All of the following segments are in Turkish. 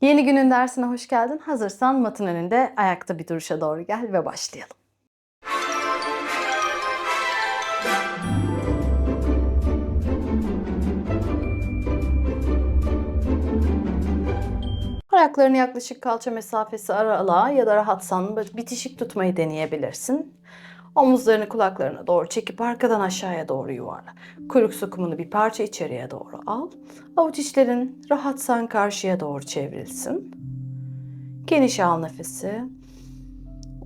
Yeni günün dersine hoş geldin. Hazırsan matın önünde ayakta bir duruşa doğru gel ve başlayalım. Ayaklarını yaklaşık kalça mesafesi aralığa ya da rahatsan bitişik tutmayı deneyebilirsin. Omuzlarını kulaklarına doğru çekip arkadan aşağıya doğru yuvarla. Kuyruk sokumunu bir parça içeriye doğru al. Avuç içlerin rahatsan karşıya doğru çevrilsin. Geniş al nefesi.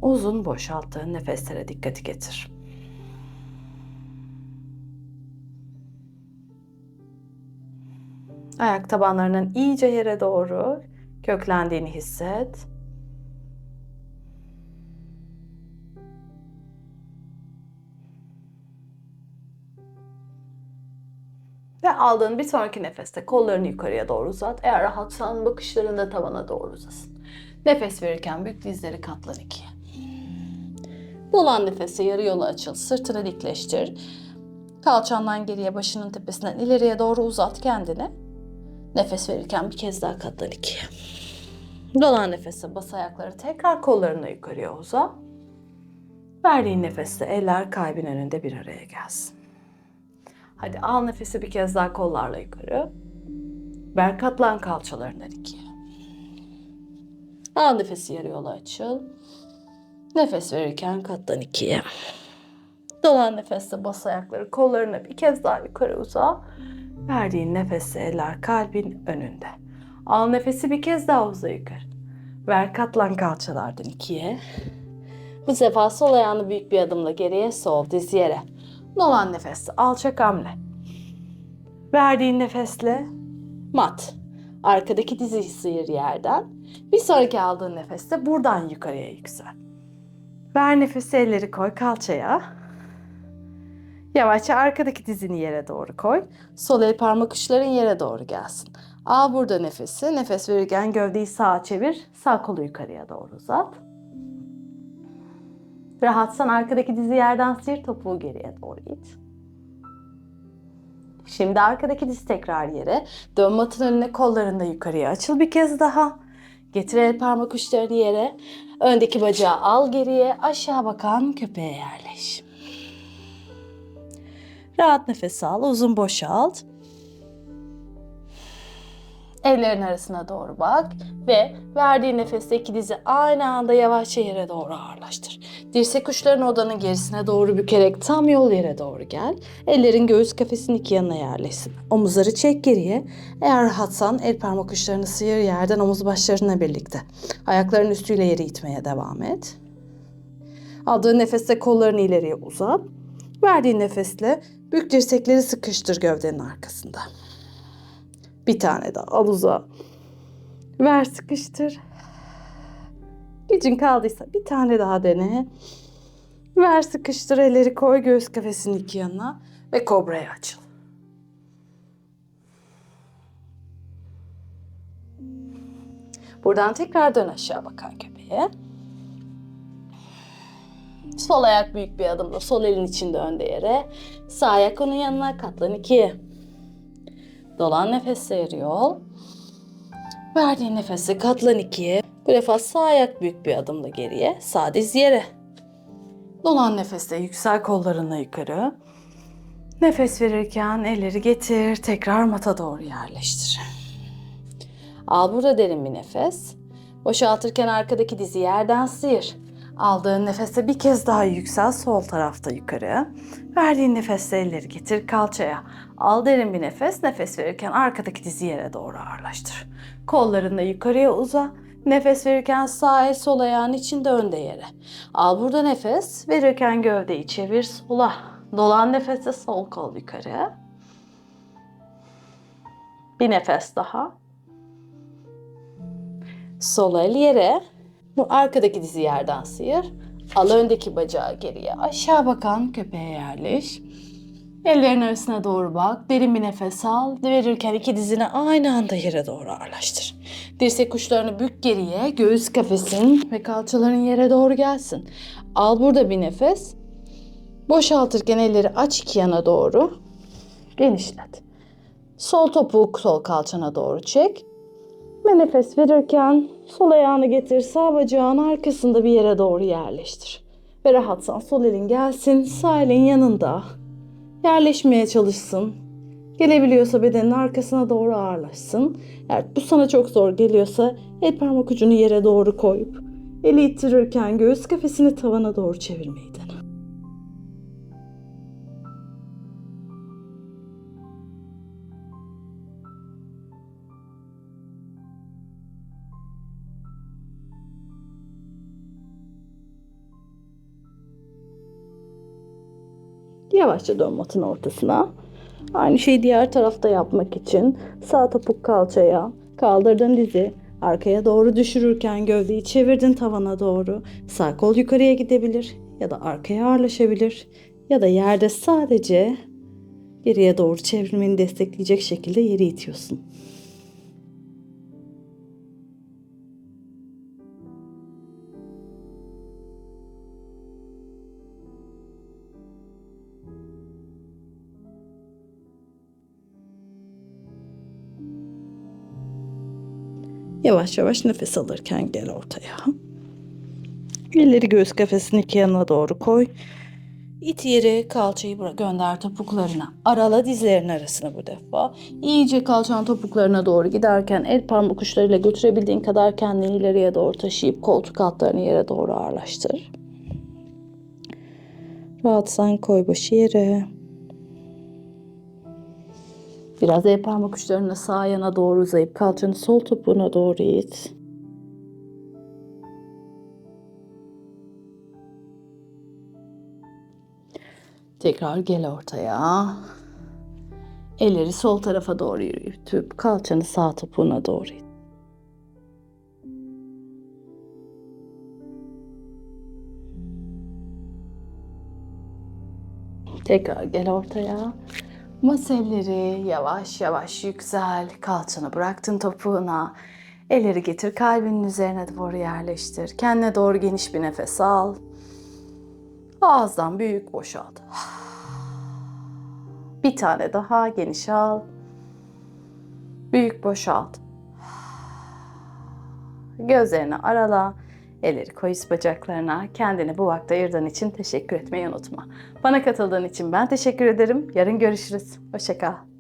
Uzun boşalttığın nefeslere dikkati getir. Ayak tabanlarının iyice yere doğru köklendiğini hisset. Ve aldığın bir sonraki nefeste kollarını yukarıya doğru uzat. Eğer rahatsan bakışların da tavana doğru uzasın. Nefes verirken büyük dizleri katlan ikiye. Dolan nefesi yarı yola açıl. Sırtını dikleştir. Kalçandan geriye başının tepesinden ileriye doğru uzat kendini. Nefes verirken bir kez daha katlan ikiye. Dolan nefese bas ayakları tekrar kollarını yukarıya uza. Verdiğin nefeste eller kalbin önünde bir araya gelsin. Hadi al nefesi bir kez daha kollarla yukarı. Ver katlan kalçalarından ikiye. Al nefesi yarı yola açıl. Nefes verirken katlan ikiye. Dolan nefeste bas ayakları kollarına bir kez daha yukarı uza. Verdiğin nefeste eller kalbin önünde. Al nefesi bir kez daha uza yukarı. Ver katlan kalçalardan ikiye. Bu sefer sol ayağını büyük bir adımla geriye sol diz yere. Dolan nefeste alçak hamle. Verdiğin nefesle mat. Arkadaki dizi sıyır yerden. Bir sonraki aldığın nefeste buradan yukarıya yüksel. Ver nefesi elleri koy kalçaya. Yavaşça arkadaki dizini yere doğru koy. Sol el parmak uçların yere doğru gelsin. Al burada nefesi. Nefes verirken gövdeyi sağa çevir. Sağ kolu yukarıya doğru uzat. Rahatsan arkadaki dizi yerden sıyır topuğu geriye doğru it. Şimdi arkadaki diz tekrar yere. Dön matın önüne kollarında yukarıya açıl bir kez daha. Getir el parmak uçlarını yere. Öndeki bacağı al geriye. Aşağı bakan köpeğe yerleş. Rahat nefes al. Uzun boşalt. Ellerin arasına doğru bak ve verdiğin nefeste iki dizi aynı anda yavaşça yere doğru ağırlaştır. Dirsek uçlarını odanın gerisine doğru bükerek tam yol yere doğru gel. Ellerin göğüs kafesinin iki yanına yerleşsin. Omuzları çek geriye. Eğer rahatsan el parmak uçlarını sıyır yerden omuz başlarına birlikte. Ayakların üstüyle yeri itmeye devam et. Aldığın nefeste kollarını ileriye uzat. Verdiğin nefesle büyük dirsekleri sıkıştır gövdenin arkasında. Bir tane daha al uza. Ver sıkıştır. Gücün kaldıysa bir tane daha dene. Ver sıkıştır elleri koy göğüs kafesinin iki yanına ve kobraya açıl. Buradan tekrar dön aşağı bakan köpeğe. Sol ayak büyük bir adımla sol elin içinde önde yere. Sağ ayak onun yanına katlan ikiye. Dolan nefesle yarı yol. Verdiğin nefesi katlan ikiye. Bu defa sağ ayak büyük bir adımla geriye. Sağ diz yere. Dolan nefesle yüksel kollarına yukarı. Nefes verirken elleri getir. Tekrar mata doğru yerleştir. Al burada derin bir nefes. Boşaltırken arkadaki dizi yerden sıyır. Aldığın nefeste bir kez daha yüksel sol tarafta yukarı. Verdiğin nefeste elleri getir kalçaya. Al derin bir nefes. Nefes verirken arkadaki dizi yere doğru ağırlaştır. Kollarını da yukarıya uza. Nefes verirken sağ el sol ayağın içinde önde yere. Al burada nefes. Verirken gövdeyi çevir sola. Dolan nefeste sol kol yukarı. Bir nefes daha. Sol el yere. Bu arkadaki dizi yerden sıyır. Al öndeki bacağı geriye. Aşağı bakan köpeğe yerleş. Ellerin arasına doğru bak. Derin bir nefes al. Verirken iki dizini aynı anda yere doğru ağırlaştır. Dirsek uçlarını bük geriye. Göğüs kafesin ve kalçaların yere doğru gelsin. Al burada bir nefes. Boşaltırken elleri aç iki yana doğru. Genişlet. Sol topuğu sol kalçana doğru çek. Ve nefes verirken sol ayağını getir, sağ bacağın arkasında bir yere doğru yerleştir. Ve rahatsan sol elin gelsin, sağ elin yanında. Yerleşmeye çalışsın. Gelebiliyorsa bedenin arkasına doğru ağırlaşsın. Eğer bu sana çok zor geliyorsa el parmak ucunu yere doğru koyup eli ittirirken göğüs kafesini tavana doğru çevirmeyi dene. Yavaşça dön matın ortasına. Aynı şeyi diğer tarafta yapmak için sağ topuk kalçaya, kaldırdın dizi, arkaya doğru düşürürken gövdeyi çevirdin tavana doğru. Sağ kol yukarıya gidebilir ya da arkaya ağırlaşabilir ya da yerde sadece geriye doğru çevirmeni destekleyecek şekilde yeri itiyorsun. Yavaş yavaş nefes alırken gel ortaya. Elleri göğüs kafesinin iki yanına doğru koy. İt yeri kalçayı bırak gönder topuklarına. Arala dizlerin arasına bu defa. İyice kalçanın topuklarına doğru giderken el parmak uçlarıyla götürebildiğin kadar kendini ileriye doğru taşıyıp koltuk altlarını yere doğru ağırlaştır. Rahatsan koy başı yere. Biraz el parmak uçlarını sağ yana doğru uzayıp kalçanı sol topuğuna doğru it. Tekrar gel ortaya. Elleri sol tarafa doğru yürütüp kalçanı sağ topuğuna doğru it. Tekrar gel ortaya. Maselleri yavaş yavaş yüksel. Kalçanı bıraktın topuğuna. Elleri getir kalbinin üzerine doğru yerleştir. Kendine doğru geniş bir nefes al. Ağızdan büyük boşalt. Bir tane daha geniş al. Büyük boşalt. Gözlerini arala. Elleri koy üst bacaklarına. Kendini bu vakte ayırdığın için teşekkür etmeyi unutma. Bana katıldığın için ben teşekkür ederim. Yarın görüşürüz. Hoşça kal.